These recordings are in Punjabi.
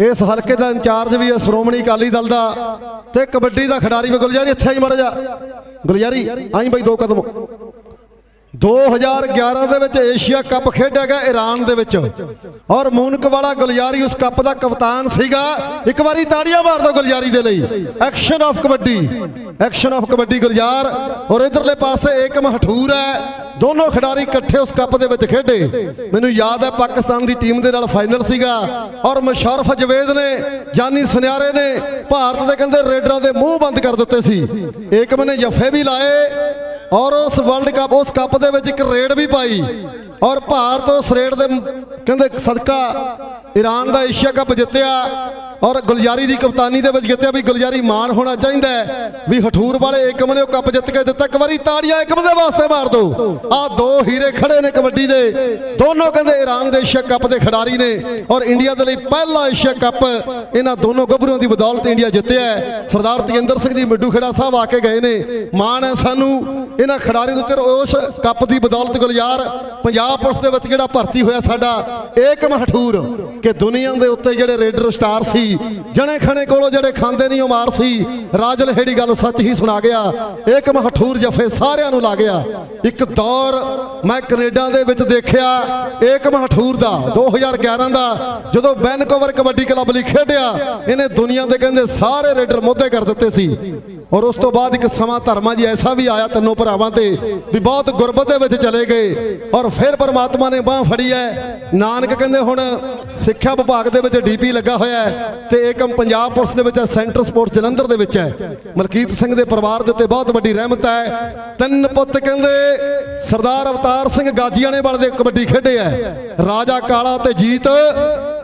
ਇਸ ਹਲਕੇ ਦਾ ਇੰਚਾਰਜ ਵੀ ਹੈ ਸ਼੍ਰੋਮਣੀ ਅਕਾਲੀ ਦਲ ਦਾ ਤੇ ਕਬੱਡੀ ਦਾ ਖਿਡਾਰੀ ਵੀ ਗੁਲਜਾਰੀ ਇੱਥੇ ਹੀ ਮੜ ਜਾ ਗੁਲਜਾਰੀ, ਆਈ ਬਈ ਦੋ ਕਦਮ। 2011 ਦੇ ਵਿੱਚ ਏਸ਼ੀਆ ਕੱਪ ਖੇਡਿਆ ਗਿਆ ਈਰਾਨ ਦੇ ਵਿੱਚ। ਔਰ ਮੂਨਕ ਵਾਲਾ ਗੁਲਜਾਰੀ ਉਸ ਕੱਪ ਦਾ ਕਪਤਾਨ ਸੀਗਾ। ਇੱਕ ਵਾਰੀ ਤਾੜੀਆਂ ਮਾਰ ਦਿਓ ਗੁਲਜਾਰੀ ਦੇ ਲਈ। Action of kabaddi. Action of kabaddi Gulzar. ਔਰ ਇਧਰਲੇ ਪਾਸੇ ਏਕਮ ਹਠੂਰ ਹੈ। ਦੋਨੋਂ ਖਿਡਾਰੀ ਇਕੱਠੇ ਉਸ ਕੱਪ ਦੇ ਵਿੱਚ ਖੇਡੇ। ਮੈਨੂੰ ਯਾਦ ਹੈ ਪਾਕਿਸਤਾਨ ਦੀ ਟੀਮ ਦੇ ਨਾਲ ਫਾਈਨਲ ਸੀਗਾ। ਔਰ ਮੁਸ਼ਰਫ ਜਵੇਦ ਨੇ, ਜਾਨੀ ਸੁਨਿਆਰੇ ਨੇ, ਭਾਰਤ ਦੇ ਕਹਿੰਦੇ ਰੇਡਰਾਂ ਦੇ ਮੂੰਹ ਬੰਦ ਕਰ ਦਿੱਤੇ ਸੀ। ਏਕਮ ਨੇ ਜਫੇ ਵੀ ਲਾਏ। ਔਰ ਉਸ ਵਰਲਡ ਕੱਪ ਉਸ ਕੱਪ ਦੇ ਵਿੱਚ ਇੱਕ ਰੇਡ ਵੀ ਪਾਈ। ਔਰ ਭਾਰਤ ਉਸ ਰੇਡ ਦੇ ਕਹਿੰਦੇ ਸਦਕਾ ਈਰਾਨ ਦਾ ਏਸ਼ੀਆ ਕੱਪ ਜਿੱਤਿਆ। ਔਰ ਗੁਲਜਾਰੀ ਦੀ ਕਪਤਾਨੀ ਦੇ ਵਿੱਚ ਜਿੱਤਿਆ ਵੀ ਗੁਲਜਾਰੀ ਮਾਣ ਹੋਣਾ ਚਾਹੀਦਾ ਹੈ। ਵੀ ਹਠੂਰ ਵਾਲੇ ਏਕਮ ਨੇ ਉਹ ਕੱਪ ਜਿੱਤ ਕੇ ਦਿੱਤਾ। ਇੱਕ ਵਾਰੀ ਤਾੜੀਆਂ ਏਕਮ ਦੇ ਵਾਸਤੇ ਮਾਰ ਦਿਓ ਆ ਦੋ ਹੀਰੇ ਖੜੇ ਨੇ ਕਬੱਡੀ ਦੇ। ਦੋਨੋਂ ਕਹਿੰਦੇ ਈਰਾਨ ਦੇ ਏਸ਼ੀਆ ਕੱਪ ਦੇ ਖਿਡਾਰੀ ਨੇ ਔਰ ਇੰਡੀਆ ਦੇ ਲਈ ਪਹਿਲਾ ਏਸ਼ੀਆ ਕੱਪ। ਇਹਨਾਂ ਦੋਨੋਂ ਗੱਭਰੂਆਂ ਦੀ ਬਦੌਲਤ ਇੰਡੀਆ ਜਿੱਤਿਆ ਹੈ। ਸਰਦਾਰ ਤਜਿੰਦਰ ਸਿੰਘ ਜੀ ਮਿੱਡੂ ਖੇੜਾ ਸਾਹਿਬ ਆ ਕੇ ਗਏ ਨੇ। ਮਾਣ ਹੈ ਸਾਨੂੰ। ਇਹਨਾਂ ਖਿਡਾਰੀਆਂ ਦੇ ਉੱਤੇ ਉਸ ਕੱਪ ਦੀ ਬਦੌਲਤ ਗੁਲਜ਼ਾਰ ਪੰਜਾਬ ਪੁਲਿਸ ਦੇ ਵਿੱਚ ਜਿਹੜਾ ਭਰਤੀ ਹੋਇਆ ਸਾਡਾ ਏਕਮ ਹਠੂਰ। ਕਿ ਦੁਨੀਆ ਦੇ ਉੱਤੇ ਜਿਹੜੇ ਰੇਡਰ ਸਟਾਰ ਸੀ ਜਣੇ ਖਣੇ ਕੋਲੋਂ ਜਿਹੜੇ ਖਾਂਦੇ ਨਹੀਂ, ਉਹ ਮਾਰ ਸੀ। ਰਾਜ ਲਹੇੜੀ ਗੱਲ ਸੱਚ ਹੀ ਸੁਣਾ ਗਿਆ। ਏਕਮ ਹਠੂਰ ਜਫੇ ਸਾਰਿਆਂ ਨੂੰ ਲਾ ਗਿਆ। ਇੱਕ ਦੌਰ ਮੈਂ ਕੈਨੇਡਾ ਦੇ ਵਿੱਚ ਦੇਖਿਆ ਏਕਮ ਹਠੂਰ ਦਾ 2011 ਦਾ। ਜਦੋਂ ਵੈਨਕੂਵਰ ਕਬੱਡੀ ਕਲੱਬ ਲਈ ਖੇਡਿਆ, ਇਹਨੇ ਦੁਨੀਆ ਦੇ ਕਹਿੰਦੇ ਸਾਰੇ ਰੇਡਰ ਮੋਢੇ ਕਰ ਦਿੱਤੇ ਸੀ। ਔਰ ਉਸ ਤੋਂ ਬਾਅਦ ਇੱਕ ਸਮਾਂ ਧਰਮਾਂ ਜੀ ਐਸਾ ਵੀ ਆਇਆ ਤਿੰਨੋਂ ਭਰਾਵਾਂ ਤੇ ਵੀ ਬਹੁਤ ਗੁਰਬਤ ਦੇ ਵਿੱਚ ਚਲੇ ਗਏ। ਔਰ ਫਿਰ ਪਰਮਾਤਮਾ ਨੇ ਬਾਹ ਫੜੀ ਹੈ। ਨਾਨਕ ਕਹਿੰਦੇ ਹੁਣ ਸਿੱਖਿਆ ਵਿਭਾਗ ਦੇ ਵਿੱਚ ਡੀਪੀ ਲੱਗਾ ਹੋਇਆ ਹੈ ਤੇ ਕੰਮ ਪੰਜਾਬ ਪੁਲਿਸ ਦੇ ਵਿੱਚ ਹੈ, ਸੈਂਟਰ ਸਪੋਰਟਸ ਜਲੰਧਰ ਦੇ ਵਿੱਚ ਹੈ। ਮਲਕੀਤ ਸਿੰਘ ਦੇ ਪਰਿਵਾਰ ਦੇ ਉੱਤੇ ਬਹੁਤ ਵੱਡੀ ਰਹਿਮਤ ਹੈ। ਤਿੰਨ ਪੁੱਤ ਕਹਿੰਦੇ ਸਰਦਾਰ ਅਵਤਾਰ ਸਿੰਘ ਗਾਜੀਆਣੇ ਵਾਲੇ ਦੇ ਕਬੱਡੀ ਖੇਡੇ ਹੈ। ਰਾਜਾ ਕਾਲਾ ਤੇ ਜੀਤ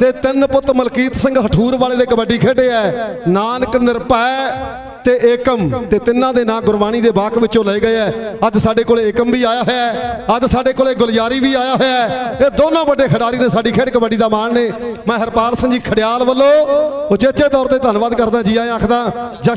ਤੇ ਤਿੰਨ ਪੁੱਤ ਮਲਕੀਤ ਸਿੰਘ ਹਠੂਰ ਵਾਲੇ ਦੇ ਕਬੱਡੀ ਖੇਡੇ ਹੈ ਨਾਨਕ ਨਿਰਭੈ ਤੇ ਏਕਮ ਤੇ ਤਿੰਨਾਂ ਦੇ ਨਾਂ ਗੁਰਬਾਣੀ ਦੇ ਬਾਕ ਵਿੱਚੋਂ ਲਏ ਗਏ ਹੈ ਅੱਜ ਸਾਡੇ ਕੋਲੇ ਏਕਮ ਵੀ ਆਇਆ ਹੋਇਆ ਹੈ ਅੱਜ ਸਾਡੇ ਕੋਲੇ ਗੁਲਜਾਰੀ ਵੀ ਆਇਆ ਹੋਇਆ ਇਹ ਦੋਨੋਂ ਵੱਡੇ ਖਿਡਾਰੀ ਨੇ ਸਾਡੀ ਖੇਡ ਕਬੱਡੀ ਦਾ ਮਾਣ ਨੇ। ਮੈਂ ਹਰਪਾਲ ਸਿੰਘ ਜੀ ਖੜਿਆਲ ਵੱਲੋਂ ਉਚੇਚੇ ਤੌਰ ਤੇ ਧੰਨਵਾਦ ਕਰਦਾ ਜੀ ਆਇਆਂ ਆਖਦਾ, ਜਸ਼ਨ